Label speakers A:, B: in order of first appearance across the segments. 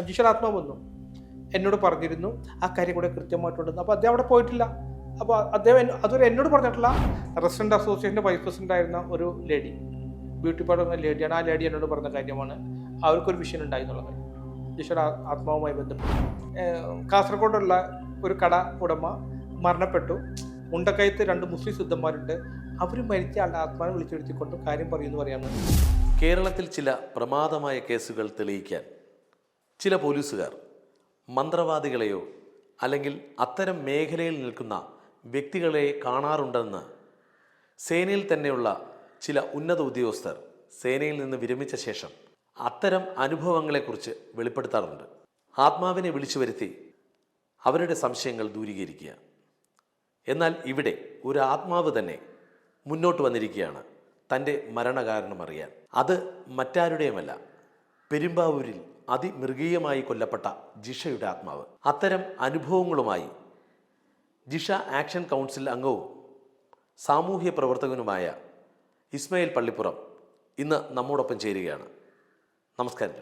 A: അജീഷൽ ആത്മാവ് വന്നു എന്നോട് പറഞ്ഞിരുന്നു. ആ കാര്യം കൂടെ കൃത്യമായിട്ടുണ്ടെന്ന്. അപ്പോൾ അദ്ദേഹം അവിടെ പോയിട്ടില്ല. അപ്പോൾ അദ്ദേഹം അതുവരെ എന്നോട് പറഞ്ഞിട്ടുള്ള റെസിഡന്റ് അസോസിയേഷന്റെ വൈസ് പ്രസിഡന്റ് ആയിരുന്ന ഒരു ലേഡി ബ്യൂട്ടി പാർലർ എന്ന ലേഡിയാണ് ആ ലേഡി എന്നോട് പറഞ്ഞ കാര്യമാണ്. അവർക്കൊരു വിഷൻ ഉണ്ടായി എന്നുള്ളത്. ഈശ്വര ആത്മാവുമായി ബന്ധപ്പെട്ട്. കാസർഗോഡുള്ള ഒരു കട ഉടമ മരണപ്പെട്ടു. മുണ്ടക്കയത്ത് രണ്ട് മുസ്ലിം സിദ്ധന്മാരുണ്ട്. അവർ മരിച്ച ആളുടെ ആത്മാവിനെ വിളിച്ചെടുത്തിക്കൊണ്ട് കാര്യം പറയുമെന്ന് പറയാമെന്ന്
B: കേരളത്തിൽ ചില പ്രമാദമായ കേസുകൾ തെളിയിക്കാൻ ചില പോലീസുകാർ മന്ത്രവാദികളെയോ അല്ലെങ്കിൽ അത്തരം മേഖലയിൽ നിൽക്കുന്ന വ്യക്തികളെ കാണാറുണ്ടെന്ന് സേനയിൽ തന്നെയുള്ള ചില ഉന്നത ഉദ്യോഗസ്ഥർ സേനയിൽ നിന്ന് വിരമിച്ച ശേഷം അത്തരം അനുഭവങ്ങളെക്കുറിച്ച് വെളിപ്പെടുത്താറുണ്ട്. ആത്മാവിനെ വിളിച്ചു വരുത്തി അവരുടെ സംശയങ്ങൾ ദൂരീകരിക്കുക. എന്നാൽ ഇവിടെ ഒരു ആത്മാവ് തന്നെ മുന്നോട്ട് വന്നിരിക്കുകയാണ്. തന്റെ മരണകാരണം അറിയാൻ. അത് മറ്റാരുടെയുമല്ല. പെരുമ്പാവൂരിൽ അതിമൃഗീയമായി കൊല്ലപ്പെട്ട ജിഷയുടെ ആത്മാവ്. അത്തരം അനുഭവങ്ങളുമായി ജിഷ ആക്ഷൻ കൗൺസിൽ അംഗവും സാമൂഹ്യ പ്രവർത്തകനുമായ ഇസ്മയിൽ പള്ളിപ്പുറം ഇന്ന് നമ്മോടൊപ്പം ചേരുകയാണ്. നമസ്കാരം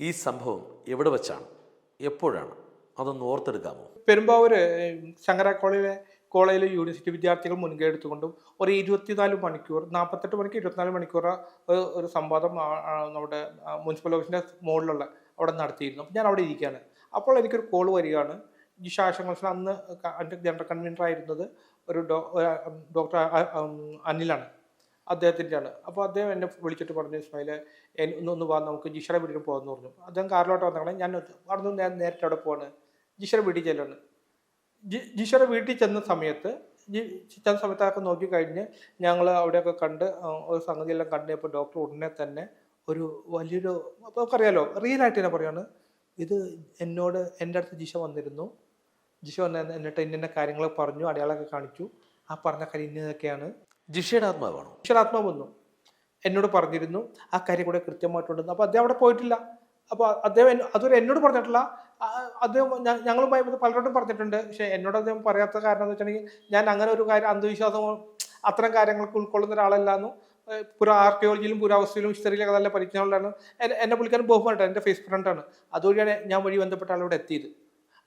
B: ഈ സംഭവം എവിടെ വെച്ചാണ്? എപ്പോഴാണ്? അതൊന്ന് ഓർത്തെടുക്കാമോ?
A: പെരുമ്പാവൂര് ശങ്കര കോളേജിലെ കോളേജിലെ യൂണിവേഴ്സിറ്റി വിദ്യാർത്ഥികൾ മുൻകൈ എടുത്തുകൊണ്ടും ഒരു ഇരുപത്തിനാല് മണിക്കൂർ നാൽപ്പത്തെട്ട് മണിക്ക് ഇരുപത്തിനാല് മണിക്കൂർ ഒരു- സംവാദം നമ്മുടെ മുനിസിപ്പൽ ഓഫീസിന്റെ മുകളിലുള്ള അവിടെ നടത്തിയിരുന്നു. അപ്പോൾ ഞാൻ അവിടെ ഇരിക്കുകയാണ്. അപ്പോൾ എനിക്കൊരു കോൾ വരികയാണ്. ഈ ശാസന അന്ന് ജനറൽ കൺവീനർ ആയിരുന്നത് ഒരു ഡോക്ടർ അനിലാണ്. അദ്ദേഹത്തിന്റെയാണ്. അപ്പോൾ അദ്ദേഹം എന്നെ വിളിച്ചിട്ട് പറഞ്ഞു ഇസ്മായിലെ എൻ- ഒന്ന് വാ നമുക്ക് ജിഷയുടെ വീട്ടിൽ പോകാമെന്ന് പറഞ്ഞു. അദ്ദേഹം കാറിലോട്ട് വന്നേ ഞാൻ അവിടെ നിന്ന് നേരിട്ട് അവിടെ പോവാണ്? ജിഷയുടെ വീട്ടിൽ ചെല്ലാണ് ജിഷയുടെ വീട്ടിൽ ചെന്ന സമയത്ത് ജി- ചെന്ന സമയത്തൊക്കെ നോക്കിക്കഴിഞ്ഞ് നോക്കി കഴിഞ്ഞ് ഞങ്ങൾ അവിടെയൊക്കെ കണ്ട് ഒരു സംഗതിയെല്ലാം കണ്ടപ്പോൾ ഡോക്ടർ ഉടനെ തന്നെ ഒരു വലിയൊരു അപ്പോൾ നമുക്കറിയാലോ റിയൽ ആയിട്ട് തന്നെ പറയാണ് ഇത് എന്നോട് എന്റെ അടുത്ത് ജിഷ വന്നിരുന്നു. ജിഷ വന്ന എന്നിട്ട് ഇന്ന കാര്യങ്ങൾ പറഞ്ഞു അടയാളമൊക്കെ കാണിച്ചു. ആ പറഞ്ഞ കാര്യം ഇന്നതൊക്കെയാണ്.
B: ജിഷയുടെ ആത്മാവാണോ?
A: ആത്മാവ് വന്നു. എന്നോട് പറഞ്ഞിരുന്നു. ആ കാര്യം കൂടെ കൃത്യമായിട്ടുണ്ടെന്ന് അപ്പോൾ അദ്ദേഹം അവിടെ പോയിട്ടില്ല. അപ്പോൾ അദ്ദേഹം അതൊരു അതുവരെ എന്നോട് പറഞ്ഞിട്ടില്ല. അദ്ദേഹം ഞങ്ങളുമായി പലരോടും പറഞ്ഞിട്ടുണ്ട്. പക്ഷേ എന്നോട് അദ്ദേഹം പറയാത്ത കാരണം എന്ന് വെച്ചിട്ടുണ്ടെങ്കിൽ ഞാൻ അങ്ങനെ ഒരു കാര്യം അന്ധവിശ്വാസം അത്തരം കാര്യങ്ങൾക്ക് ഉൾക്കൊള്ളുന്ന ഒരാളല്ലാന്നു പുര ആർക്കിയോളജിയിലും പുരാവസ്ഥയിലും ഹിസ്റ്ററിയിലൊക്കെ നല്ല പരിജ്ഞാനമുള്ളതാണ് എന്നെ പുള്ളിക്കാരൻ ബഹുമാനമാണ് എന്റെ ഫേസ് ഫ്രണ്ടാണ് അതുവഴിയാണ് ഞാൻ വഴി ബന്ധപ്പെട്ട ആളോട് എത്തിയത്.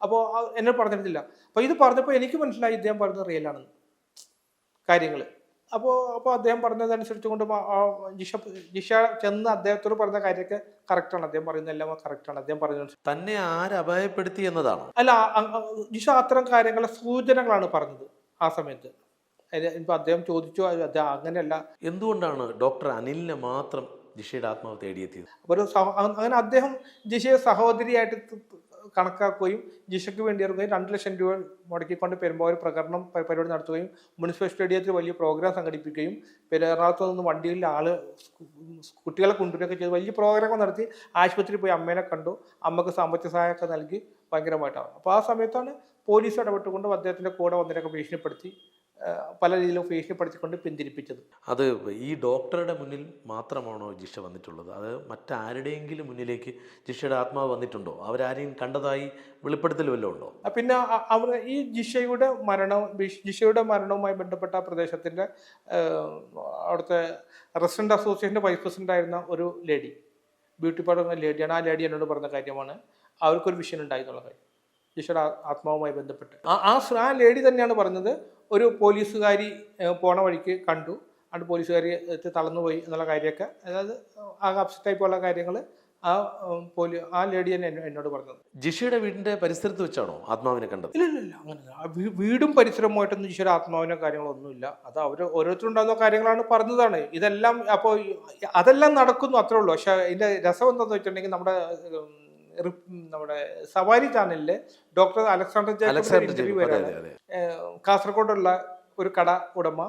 A: അപ്പോൾ എന്നെ പറഞ്ഞിട്ടില്ല അപ്പോൾ ഇത് പറഞ്ഞപ്പോൾ എനിക്ക് മനസ്സിലായി ഇദ്ദേഹം പറയുന്നത് റിയലാണെന്ന് കാര്യങ്ങൾ അപ്പോൾ അപ്പോൾ അദ്ദേഹം പറഞ്ഞതനുസരിച്ച് കൊണ്ട് ജിഷ ജിഷ ചെന്ന് അദ്ദേഹത്തോട് പറഞ്ഞ കാര്യമൊക്കെ കറക്റ്റാണ് അദ്ദേഹം പറയുന്ന എല്ലാം കറക്റ്റാണ് അദ്ദേഹം പറഞ്ഞത്
B: തന്നെ ആരപായപ്പെടുത്തി എന്നതാണ്?
A: അല്ല ജിഷ അത്തരം കാര്യങ്ങളെ സൂചനകളാണ് പറഞ്ഞത് ആ സമയത്ത്. ഇപ്പം അദ്ദേഹം ചോദിച്ചു അത് അങ്ങനെയല്ല.
B: എന്തുകൊണ്ടാണ് ഡോക്ടർ അനിലിനെ മാത്രം ജിഷയുടെ ആത്മാവ് തേടിയെത്തിയത്?
A: അപ്പോൾ ഒരു അങ്ങനെ അദ്ദേഹം ജിഷയെ സഹോദരിയായിട്ട് കണക്കാക്കുകയും ജിഷയ്ക്ക് വേണ്ടി ഇറങ്ങുകയും രണ്ട് ലക്ഷം രൂപ മുടക്കിക്കൊണ്ട് പെരുമ്പാവൂർ പ്രകടനം പരിപാടി നടത്തുകയും മുനിസിപ്പൽ സ്റ്റേഡിയത്തിൽ വലിയ പ്രോഗ്രാം സംഘടിപ്പിക്കുകയും പിന്നെ എറണാകുളത്ത് നിന്ന് വണ്ടിയിൽ ആൾ കുട്ടികളെ കൊണ്ടുവരികയൊക്കെ ചെയ്ത്. വലിയ പ്രോഗ്രാം നടത്തി ആശുപത്രിയിൽ പോയി അമ്മേനെ കണ്ടു. അമ്മയ്ക്ക് സാമ്പത്തിക സഹായമൊക്കെ നൽകി ഭയങ്കരമായിട്ടാണ്. അപ്പോൾ ആ സമയത്താണ് പോലീസ് ഇടപെട്ടുകൊണ്ട് അദ്ദേഹത്തിന്റെ കൂടെ വന്നതിനൊക്കെ ഭീഷണിപ്പെടുത്തി. പല രീതിയിലും ഭീഷണിപ്പെടുത്തിക്കൊണ്ട് പിന്തിരിപ്പിച്ചത്.
B: അത് ഈ ഡോക്ടറുടെ മുന്നിൽ മാത്രമാണോ ജിഷ വന്നിട്ടുള്ളത്? അത് മറ്റാരുടെയെങ്കിലും മുന്നിലേക്ക് ജിഷയുടെ ആത്മാവ് വന്നിട്ടുണ്ടോ? അവരാരെയും കണ്ടതായി വെളിപ്പെടുത്തൽ വല്ലതും ഉണ്ടോ?
A: പിന്നെ അവർ ഈ ജിഷയുടെ മരണം ജിഷയുടെ മരണവുമായി ബന്ധപ്പെട്ട പ്രദേശത്തിന്റെ അവിടുത്തെ റെസിഡന്റ് അസോസിയേഷന്റെ വൈസ് പ്രസിഡന്റ് ആയിരുന്ന ഒരു ലേഡി ബ്യൂട്ടി പാർലർ ലേഡിയാണ്. ആ ലേഡി എന്നോട് പറഞ്ഞ കാര്യമാണ് അവർക്കൊരു വിഷയം ഉണ്ടായി എന്നുള്ള കാര്യം. ജിഷയുടെ ആത്മാവുമായി ബന്ധപ്പെട്ട്. ആ ആ ലേഡി തന്നെയാണ് പറഞ്ഞത് ഒരു പോലീസുകാരി പോണ വഴിക്ക് കണ്ടു. അത് പോലീസുകാരി എത്തി തളർന്നു പോയി എന്നുള്ള കാര്യമൊക്കെ. അതായത് ആ അപ്സെറ്റ് ആയി പോലുള്ള കാര്യങ്ങൾ ആ പോലീ ആ ലേഡി തന്നെ എന്നോട് പറഞ്ഞത്
B: ജിഷയുടെ വീടിന്റെ പരിസരത്ത് വെച്ചാണോ ആത്മാവിനെ കണ്ടത്?
A: ഇല്ല ഇല്ല അങ്ങനെ വീടും പരിസരവുമായിട്ടൊന്നും ജിഷയുടെ ആത്മാവിനോ കാര്യങ്ങളൊന്നുമില്ല അത് അവർ ഓരോരുത്തരുണ്ടാകുന്ന കാര്യങ്ങളാണ് പറഞ്ഞതാണ്. ഇതെല്ലാം അപ്പോൾ അതെല്ലാം നടക്കുന്നു അത്രേ ഉള്ളൂ. പക്ഷെ അതിന്റെ രസം എന്താണെന്ന് വെച്ചിട്ടുണ്ടെങ്കിൽ നമ്മുടെ നമ്മുടെ സവാരി ചാനലിൽ ഡോക്ടർ അലക്സാണ്ടർ ജേക്കബിന്റെ ഇന്റർവ്യൂ കാസർഗോഡുള്ള ഒരു കട ഉടമ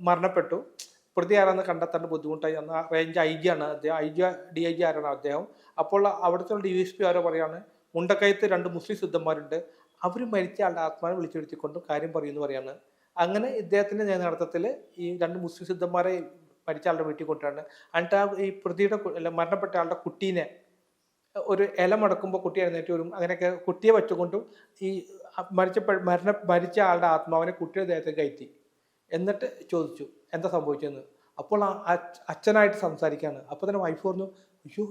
A: മരണപ്പെട്ടു. പ്രതി ആരാന്ന് കണ്ടെത്താൻ ബുദ്ധിമുട്ടായി. അന്ന് റേഞ്ച് ഐ ജി ആണ്. അദ്ദേഹം I G D I G ആരാണ് അദ്ദേഹം? അപ്പോൾ അവിടുത്തെ ഡി എസ് പി ആരോ പറയാണ് മുണ്ടക്കയത്ത് രണ്ട് മുസ്ലിം സിദ്ധന്മാരുണ്ട്. അവർ മരിച്ച ആളുടെ ആത്മാവിനെ വിളിച്ചെടുത്തിക്കൊണ്ട് കാര്യം പറയുമെന്ന് പറയാണ്. അങ്ങനെ ഇദ്ദേഹത്തിന്റെ നേതൃത്വത്തിൽ ഈ രണ്ട് മുസ്ലിം സിദ്ധന്മാരെ മരിച്ച ആളുടെ വീട്ടിൽ കൊണ്ടാണ് എന്നിട്ട് ആ ഈ പ്രതിയുടെ മരണപ്പെട്ട ആളുടെ കുട്ടീനെ ഒരു ഇല മുടക്കുമ്പോൾ കുട്ടി എഴുന്നേറ്റ് വരും. അങ്ങനെയൊക്കെ കുട്ടിയെ വെച്ചുകൊണ്ടും ഈ മരിച്ച മരണ മരിച്ച ആളുടെ ആത്മാവിനെ കുട്ടിയുടെ ദേഹത്തേക്ക് കയറ്റി. എന്നിട്ട് ചോദിച്ചു എന്താ സംഭവിച്ചതെന്ന് അപ്പോൾ ആ അച്ഛനായിട്ട് സംസാരിക്കുകയാണ് അപ്പോൾ തന്നെ വൈഫ് പറഞ്ഞു അയ്യോ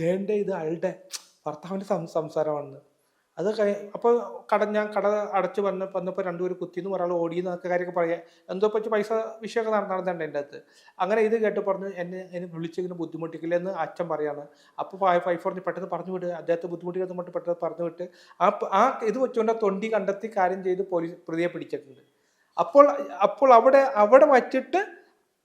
A: ദേണ്ടേ ഇത് അയാളുടെ ഭർത്താവിന്റെ സം സംസാരമാണ് അത് കഴി അപ്പോൾ കട ഞാൻ കട അടച്ചു വന്ന വന്നപ്പോൾ രണ്ടുപേരും കുത്തിന്ന് ഒരാൾ ഓടിയെന്നൊക്കെ കാര്യമൊക്കെ പറയാം. എന്തോ പറ്റി? പൈസ വിഷയമൊക്കെ നട- നടന്നിട്ടുണ്ട് എന്റെ അടുത്ത് അങ്ങനെ ഇത് കേട്ട് പറഞ്ഞ് എന്നെ എന്നെ വിളിച്ചിങ്ങനെ ബുദ്ധിമുട്ടിക്കില്ലെന്ന് അച്ഛൻ പറയാണ്. അപ്പോൾ പൈസ പറഞ്ഞ് പെട്ടെന്ന് പറഞ്ഞു വിട്ട് അദ്ദേഹത്തെ ബുദ്ധിമുട്ടിക്കുന്ന പറഞ്ഞ് പെട്ടെന്ന് പറഞ്ഞു വിട്ട്. ആ ആ ഇത് വെച്ചുകൊണ്ട് തൊണ്ടി കണ്ടെത്തി കാര്യം ചെയ്ത് പോലീസ് പ്രതിയെ പിടിച്ചിട്ടുണ്ട്. അപ്പോൾ അപ്പോൾ അവിടെ അവിടെ വച്ചിട്ട്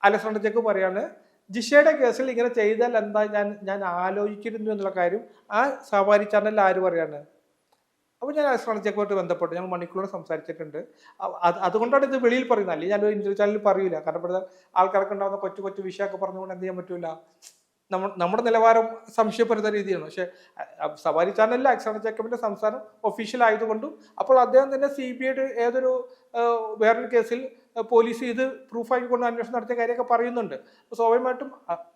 A: അലക്സാണ്ടർ ചെക്ക് പറയാണ് ജിഷയുടെ കേസിൽ ഇങ്ങനെ ചെയ്താൽ എന്താ ഞാൻ ഞാൻ ആലോചിച്ചിരുന്നു എന്നുള്ള കാര്യം ആ സവാരി ചാനലിൽ ആര് പറയാണ്? അപ്പോൾ ഞാൻ ചെക്കുമായിട്ട് ബന്ധപ്പെട്ടു ഞങ്ങൾ മണിക്കൂറോട് സംസാരിച്ചിട്ടുണ്ട്. അതുകൊണ്ടാണ് ഇത് വെളിയിൽ പറയുന്നത്. അല്ലെങ്കിൽ ഞാൻ ഇന്റർവ്യൂ ചാനലിൽ പറയൂല. കാരണം ഇവിടെ ആൾക്കാർക്ക് ഉണ്ടാകുന്ന കൊച്ചു കൊച്ചു വിഷയമൊക്കെ പറഞ്ഞുകൊണ്ട് എന്ത് ചെയ്യാൻ പറ്റൂല? നമ്മ നമ്മുടെ നിലവാരം സംശയപ്പെടുന്ന രീതിയാണ്. പക്ഷേ സവാരി ചാനലിൽ അക്സാണ ജേക്കബിന്റെ സംസാരം ഒഫീഷ്യൽ ആയതുകൊണ്ടും അപ്പോൾ അദ്ദേഹം തന്നെ സി ബി ഐയുടെ ഏതൊരു വേറൊരു കേസിൽ പോലീസ് ഇത് പ്രൂഫാക്കിക്കൊണ്ട് അന്വേഷണം നടത്തിയ കാര്യമൊക്കെ പറയുന്നുണ്ട്. അപ്പോൾ സ്വാഭാവികമായിട്ടും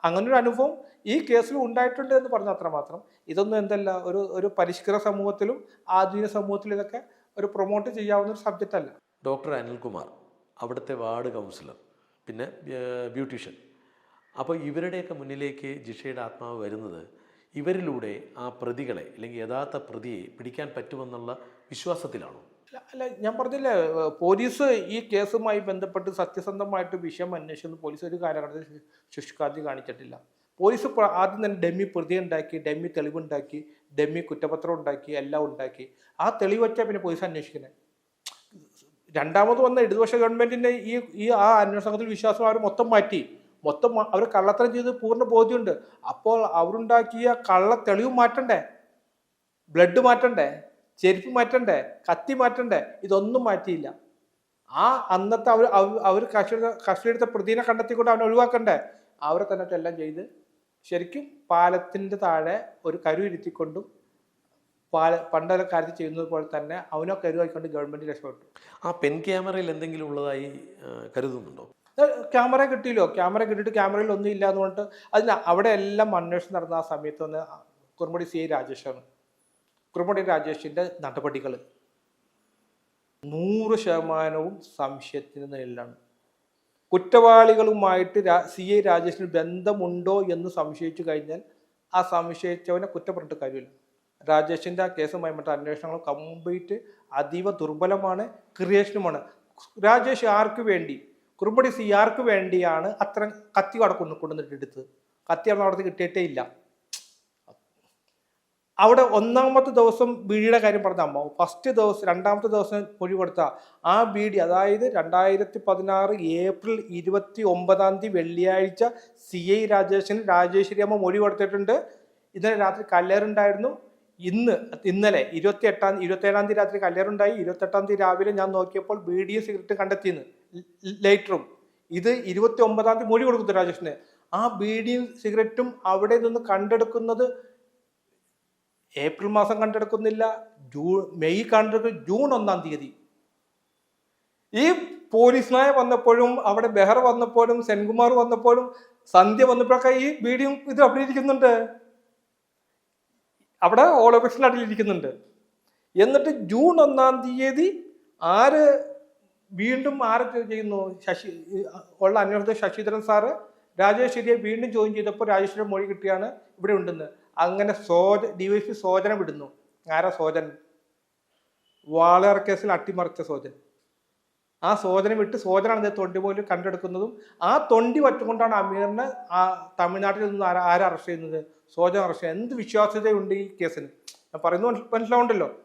A: അങ്ങനൊരു അനുഭവം ഈ കേസിൽ ഉണ്ടായിട്ടുണ്ട് എന്ന് പറഞ്ഞ അത്ര മാത്രം. ഇതൊന്നും എന്തല്ല ഒരു ഒരു പരിഷ്കൃത സമൂഹത്തിലും ആധുനിക സമൂഹത്തിലും ഇതൊക്കെ ഒരു പ്രൊമോട്ട് ചെയ്യാവുന്ന ഒരു സബ്ജക്റ്റ് അല്ല.
B: ഡോക്ടർ അനിൽകുമാർ അവിടുത്തെ വാർഡ് കൗൺസിലർ പിന്നെ ബ്യൂട്ടീഷ്യൻ. അപ്പോൾ ഇവരുടെയൊക്കെ മുന്നിലേക്ക് ജിഷയുടെ ആത്മാവ് വരുന്നത് ഇവരിലൂടെ ആ പ്രതികളെ അല്ലെങ്കിൽ യഥാർത്ഥ പ്രതിയെ പിടിക്കാൻ പറ്റുമെന്നുള്ള വിശ്വാസത്തിലാണോ?
A: അല്ല, ഞാൻ പറഞ്ഞില്ലേ പോലീസ് ഈ കേസുമായി ബന്ധപ്പെട്ട് സത്യസന്ധമായിട്ട് വിഷയം അന്വേഷിക്കുന്ന പോലീസ് ഒരു കാലഘട്ടത്തിൽ ശുഷ്കാതി കാണിച്ചിട്ടില്ല. പോലീസ് ആദ്യം തന്നെ ഡെമ്മി പ്രതി ഉണ്ടാക്കി ഡെമ്മി തെളിവുണ്ടാക്കി ഡെമ്മി കുറ്റപത്രം ഉണ്ടാക്കി എല്ലാം ഉണ്ടാക്കി. ആ തെളിവ് വെച്ചാൽ പിന്നെ പോലീസ് അന്വേഷിക്കുന്നത് രണ്ടാമത് വന്ന ഇടതുപക്ഷ ഗവൺമെന്റിന്റെ ഈ ഈ ആ അന്വേഷണത്തിൽ വിശ്വാസം അവർ മൊത്തം മാറ്റി. മൊത്തം അവർ കള്ളത്തരം ചെയ്ത് പൂർണ ബോധ്യമുണ്ട്. അപ്പോൾ അവരുണ്ടാക്കിയ കള്ള തെളിവ് മാറ്റണ്ടേ? ബ്ലഡ് മാറ്റണ്ടേ? ചെരുപ്പ് മാറ്റണ്ടേ? കത്തി മാറ്റണ്ടേ? ഇതൊന്നും മാറ്റിയില്ല. ആ അന്നത്തെ അവർ അവർ കസ്റ്റഡി കസ്റ്റഡിയെടുത്ത പ്രതിനെ കണ്ടെത്തിക്കൊണ്ട് അവനെ ഒഴിവാക്കണ്ടേ? അവരെ തന്നെ എല്ലാം ചെയ്ത് ശരിക്കും പാലത്തിന്റെ താഴെ ഒരു കരു ഇരുത്തിക്കൊണ്ടും പാല പണ്ടൊരു കാര്യത്തിൽ ചെയ്യുന്നത് പോലെ തന്നെ അവനെ കരുവായിക്കൊണ്ട് ഗവൺമെന്റ് രക്ഷപ്പെട്ടു.
B: ആ പെൻ ക്യാമറയിൽ എന്തെങ്കിലും ഉള്ളതായി കരുതുന്നുണ്ടോ?
A: ക്യാമറ കിട്ടിയില്ലോ. ക്യാമറ കിട്ടിയിട്ട് ക്യാമറയിൽ ഒന്നും ഇല്ല എന്ന് പറഞ്ഞിട്ട് അതിന് അവിടെ എല്ലാം അന്വേഷണം നടന്ന ആ സമയത്ത് ഒന്ന് കുറുമ്പടി സി ഐ രാജേഷാണ് കുറുമ്പടി രാജേഷിന്റെ നടപടികൾ. നൂറ് ശതമാനവും സംശയത്തിന് നിലയിലാണ് കുറ്റവാളികളുമായിട്ട് സി ഐ രാജേഷിന് ബന്ധമുണ്ടോ എന്ന് സംശയിച്ചു കഴിഞ്ഞാൽ ആ സംശയിച്ചവനെ കുറ്റപ്പെട്ടിട്ട് കാര്യമില്ല. രാജേഷിന്റെ ആ കേസുമായി മറ്റു അന്വേഷണങ്ങൾ കംപ്ലീറ്റ് അതീവ ദുർബലമാണ് ക്രിയേഷനുമാണ്. രാജേഷ് ആർക്ക് വേണ്ടി? കുറുമ്പടി സി ആർക്ക് വേണ്ടിയാണ് അത്ര കത്തി അവിടെ കൊണ്ടു കൊണ്ടുവന്നിട്ട് എടുത്തത്? കത്തി അവിടെ അവിടുത്തെ കിട്ടിയിട്ടേ ഇല്ല. അവിടെ ഒന്നാമത്തെ ദിവസം ബീഡിയുടെ കാര്യം പറഞ്ഞ അമ്മ. ഫസ്റ്റ് ദിവസം രണ്ടാമത്തെ ദിവസം മൊഴി കൊടുത്ത ആ ബീഡി അതായത് രണ്ടായിരത്തി പതിനാറ് ഏപ്രിൽ ഇരുപത്തി ഒമ്പതാം തീയതി വെള്ളിയാഴ്ച സി ഐ രാജേഷിന് രാജേശ്വരി അമ്മ മൊഴി കൊടുത്തിട്ടുണ്ട്. ഇന്നലെ രാത്രി കല്ലേറുണ്ടായിരുന്നു. ഇന്ന് ഇന്നലെ ഇരുപത്തി എട്ടാം ഇരുപത്തി ഏഴാം തീയതി രാത്രി കല്ലേറുണ്ടായി. ഇരുപത്തെട്ടാം തീയതി രാവിലെ ഞാൻ നോക്കിയപ്പോൾ ബീഡിയും സിഗരറ്റ് കണ്ടെത്തിയെന്ന്. ലൈറ്ററും ഇത് ഇരുപത്തി ഒമ്പതാം തീയതി മൊഴി കൊടുക്കുന്നു രാജേഷിന്. ആ ബീഡിയും സിഗരറ്റും അവിടെ നിന്ന് കണ്ടെടുക്കുന്നത് ഏപ്രിൽ മാസം കണ്ടെടുക്കുന്നില്ല ജൂൺ മെയ് കണ്ടെടുക്കും ജൂൺ ഒന്നാം തീയതി. ഈ പോലീസ് നായ വന്നപ്പോഴും അവിടെ ബെഹർ വന്നപ്പോഴും സെൻകുമാർ വന്നപ്പോഴും സന്ധ്യ വന്നപ്പോഴൊക്കെ ഈ വീഡിയോ ഇത് അവിടെ ഇരിക്കുന്നുണ്ട് അവിടെ ഓളോപേഷൻ ഇരിക്കുന്നുണ്ട്. എന്നിട്ട് ജൂൺ ഒന്നാം തീയതി ആര് വീണ്ടും ആരൊക്കെ ചെയ്യുന്നു? ശശി ഉള്ള അന്വേഷണത്തിൽ ശശിധരൻ സാറ് രാജേശ്വരിയെ വീണ്ടും ചോദ്യം ചെയ്തപ്പോൾ രാജേശ്വരി മൊഴി കിട്ടിയാണ് ഇവിടെ ഉണ്ടെന്ന്. അങ്ങനെ സോജ ഡിവൈഎസ്പി സോജന വിടുന്നു. ആരാ സോജൻ? വാളയാർ കേസിൽ അട്ടിമറിച്ച സോജൻ. ആ സോജന വിട്ട് സോജനാണ് ഇത് തൊണ്ടി പോലും കണ്ടെടുക്കുന്നതും ആ തൊണ്ടി വറ്റുകൊണ്ടാണ് അമീറിനെ ആ തമിഴ്നാട്ടിൽ നിന്ന് ആരാ ആരാ അറസ്റ്റ് ചെയ്യുന്നത്? സോജൻ അറസ്റ്റ് എന്ത് വിശ്വാസ്യതയുണ്ട് ഈ കേസിന്? ഞാൻ പറയുന്നത് മനസ്സി- മനസ്സിലാവുണ്ടല്ലോ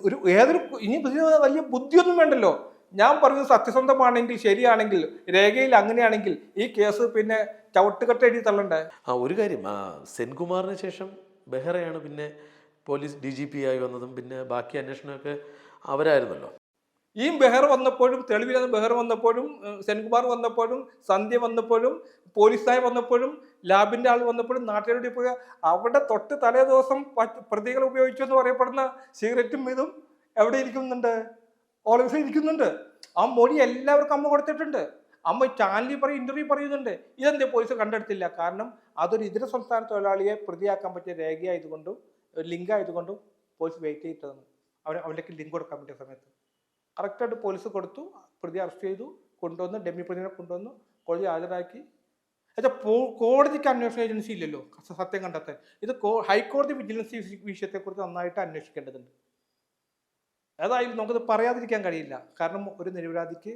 A: ഒരു ഏതൊരു ഇനി വലിയ ബുദ്ധിയൊന്നും വേണ്ടല്ലോ. ഞാൻ പറയുന്നത് സത്യസന്ധമാണെങ്കിൽ ശരിയാണെങ്കിൽ രേഖയിൽ അങ്ങനെയാണെങ്കിൽ ഈ കേസ് പിന്നെ ചവിട്ടുകട്ട എഴുതി തള്ളണ്ടേ?
B: ആ ഒരു കാര്യം. ആ സെൻകുമാറിന് ശേഷം ബെഹ്റയാണ് പിന്നെ പോലീസ് ഡി ജി പി ആയി വന്നതും പിന്നെ ബാക്കി അന്വേഷണമൊക്കെ അവരായിരുന്നല്ലോ.
A: ഈ ബെഹർ വന്നപ്പോഴും തെളിവില്ലാതെ ബെഹർ വന്നപ്പോഴും സെൻകുമാർ വന്നപ്പോഴും സന്ധ്യ വന്നപ്പോഴും പോലീസായി വന്നപ്പോഴും ലാബിന്റെ ആൾ വന്നപ്പോഴും നാട്ടുകാരുടെ പോയ അവിടെ തൊട്ട് തലേ ദിവസം പ്രതികൾ ഉപയോഗിച്ചു എന്ന് പറയപ്പെടുന്ന സിഗരറ്റും ഇതും എവിടെ ഇരിക്കുന്നുണ്ട്? ഓൾവേസ് ഇരിക്കുന്നുണ്ട്. ആ മൊഴി എല്ലാവർക്കും അമ്മ കൊടുത്തിട്ടുണ്ട്. അമ്മ ചാനലിൽ പറയും ഇന്റർവ്യൂ പറയുന്നുണ്ട്. ഇതെന്തേ പോലീസ് കണ്ടെടുത്തില്ല? കാരണം അതൊരു ഇതര സംസ്ഥാന തൊഴിലാളിയെ പ്രതിയാക്കാൻ പറ്റിയ രേഖയായതുകൊണ്ടും ലിങ്ക് ആയതുകൊണ്ടും പോലീസ് വെയിറ്റ് ചെയ്തതാണ് അവൻ അവനിലേക്ക് ലിങ്ക് കൊടുക്കാൻ പറ്റിയ സമയത്ത്. കറക്റ്റായിട്ട് പോലീസ് കൊടുത്തു പ്രതി അറസ്റ്റ് ചെയ്തു കൊണ്ടുവന്ന് ഡെമ്മി പ്രതിനെ കൊണ്ടുവന്നു കോടതി ഹാജരാക്കി. എന്നുവെച്ചാൽ കോടതിക്ക് അന്വേഷണ ഏജൻസി ഇല്ലല്ലോ സത്യം കണ്ടെത്താൻ. ഇത് ഹൈക്കോടതി വിജിലൻസ് വിഷയത്തെക്കുറിച്ച് നന്നായിട്ട് അന്വേഷിക്കേണ്ടതുണ്ട്. ഏതായാലും നമുക്കത് പറയാതിരിക്കാൻ കഴിയില്ല. കാരണം ഒരു നിരപരാധിക്ക്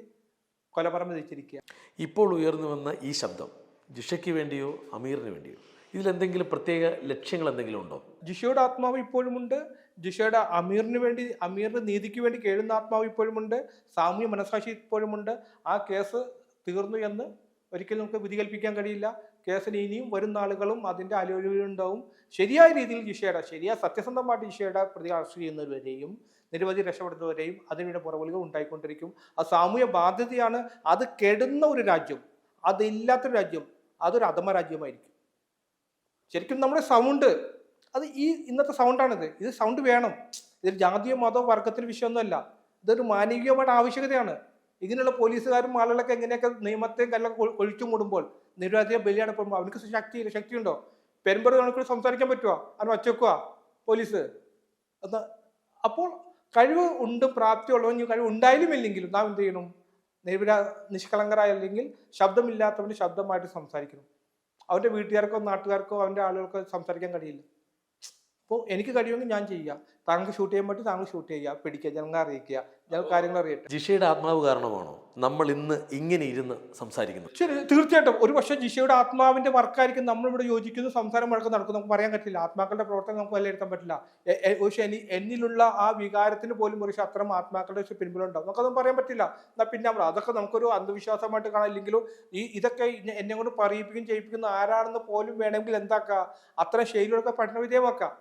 A: കൊലപറമ്പ് തിരിച്ചിരിക്കുക
B: ഇപ്പോൾ ഉയർന്നു വന്ന ഈ ശബ്ദം ജിഷയ്ക്ക് വേണ്ടിയോ അമീറിന് വേണ്ടിയോ? ഇതിലെന്തെങ്കിലും പ്രത്യേക ലക്ഷ്യങ്ങൾ എന്തെങ്കിലും ഉണ്ടോ?
A: ജിഷയുടെ ആത്മാവ് ഇപ്പോഴുമുണ്ട് ജിഷയുടെ അമീറിന് വേണ്ടി അമീറിന് നീതിക്ക് വേണ്ടി കേഴുന്ന ആത്മാവ് ഇപ്പോഴുമുണ്ട് സാമൂഹ്യ മനസാക്ഷി ഇപ്പോഴുമുണ്ട് ആ കേസ് തീർന്നു എന്ന് ഒരിക്കലും നമുക്ക് വിധി കൽപ്പിക്കാൻ കഴിയില്ല. കേസിന് ഇനിയും വരും നാളുകളും അതിന്റെ ആലോചനയുണ്ടാവും ശരിയായ രീതിയിൽ ജിഷയുടെ ശരിയായ സത്യസന്ധമായിട്ട് ജിഷയുടെ പ്രതി അറസ്റ്റ് ചെയ്യുന്നവരെയും നിരവധി രക്ഷപ്പെടുന്നവരെയും അതിനിടെ പുറവലുകൾ ഉണ്ടായിക്കൊണ്ടിരിക്കും. ആ സാമൂഹ്യ ബാധ്യതയാണ് അത് കെടുന്ന ഒരു രാജ്യം. അതില്ലാത്തൊരു രാജ്യം. അതൊരു അധമ രാജ്യമായിരിക്കും. ശരിക്കും നമ്മുടെ സൗണ്ട് അത് ഈ ഇന്നത്തെ സൗണ്ടാണിത് ഇത് സൗണ്ട് വേണം. ഇതിൽ ജാതിയോ മതോ വർഗത്തിന് വിഷയമൊന്നുമല്ല. ഇതൊരു മാനവികമായിട്ട് ആവശ്യകതയാണ്. ഇതിനുള്ള പോലീസുകാരും ആളുകളൊക്കെ എങ്ങനെയൊക്കെ നിയമത്തെയും കല്ല ഒഴിച്ചു മൂടുമ്പോൾ നിരവധിയെ ബലിയാണ് പോകുമ്പോൾ അവർക്ക് ശക്തി ശക്തിയുണ്ടോ? പെരുമ്പറ സംസാരിക്കാൻ പറ്റുമോ അവൻ ഒച്ചക്കുക പോലീസ്. അപ്പോൾ കഴിവ് ഉണ്ട് പ്രാപ്തിയുള്ളവൻ ഉള്ളവൻ കഴിവ് ഉണ്ടായാലും ഇല്ലെങ്കിലും നാം എന്ത് ചെയ്യണം? നിരപരാ നിഷ്കളങ്കരായ അല്ലെങ്കിൽ ശബ്ദമില്ലാത്തവന് ശബ്ദമായിട്ട് സംസാരിക്കണം. അവന്റെ വീട്ടുകാർക്കോ നാട്ടുകാർക്കോ അവന്റെ ആളുകൾക്കോ സംസാരിക്കാൻ കഴിയില്ല. അപ്പോൾ എനിക്ക് കഴിയുമെങ്കിൽ ഞാൻ ചെയ്യുക. താങ്കൾക്ക് ഷൂട്ട് ചെയ്യാൻ പറ്റും താങ്കൾ ഷൂട്ട് ചെയ്യുക പിടിക്കുക ജനങ്ങളെ അറിയിക്കുക. ഞങ്ങൾ കാര്യങ്ങൾ അറിയട്ടെ.
B: ജിഷയുടെ ആത്മാവ് കാരണമാണോ നമ്മൾ ഇന്ന് ഇങ്ങനെ ഇരുന്ന് സംസാരിക്കുന്നു
A: ശരി തീർച്ചയായിട്ടും. ഒരു പക്ഷേ ജിഷയുടെ ആത്മാവിന്റെ വർക്കായിരിക്കും നമ്മൾ ഇവിടെ യോജിക്കുന്നു സംസാരം വഴക്കം നടക്കും. നമുക്ക് പറയാൻ പറ്റില്ല. ആത്മാക്കളുടെ പ്രവർത്തനം നമുക്ക് വിലയിരുത്താൻ പറ്റില്ല. പക്ഷേ എനി എന്നിലുള്ള ആ വികാരത്തിന് പോലും ഒരു അത്തരം ആത്മാക്കളുടെ ഒരു പിൻബലമുണ്ടാവും. നമുക്കതൊന്നും പറയാൻ പറ്റില്ല. എന്നാൽ പിന്നെ അതൊക്കെ നമുക്കൊരു അന്ധവിശ്വാസമായിട്ട് കാണാം. ഇല്ലെങ്കിലും ഈ ഇതൊക്കെ എന്നെ കൊണ്ട് പറയിപ്പിക്കും ചെയ്യിപ്പിക്കുന്ന ആരാണെന്ന് പോലും വേണമെങ്കിൽ എന്താക്കുക അത്തരം ശൈലികളൊക്കെ പഠനവിധേയമാക്കാം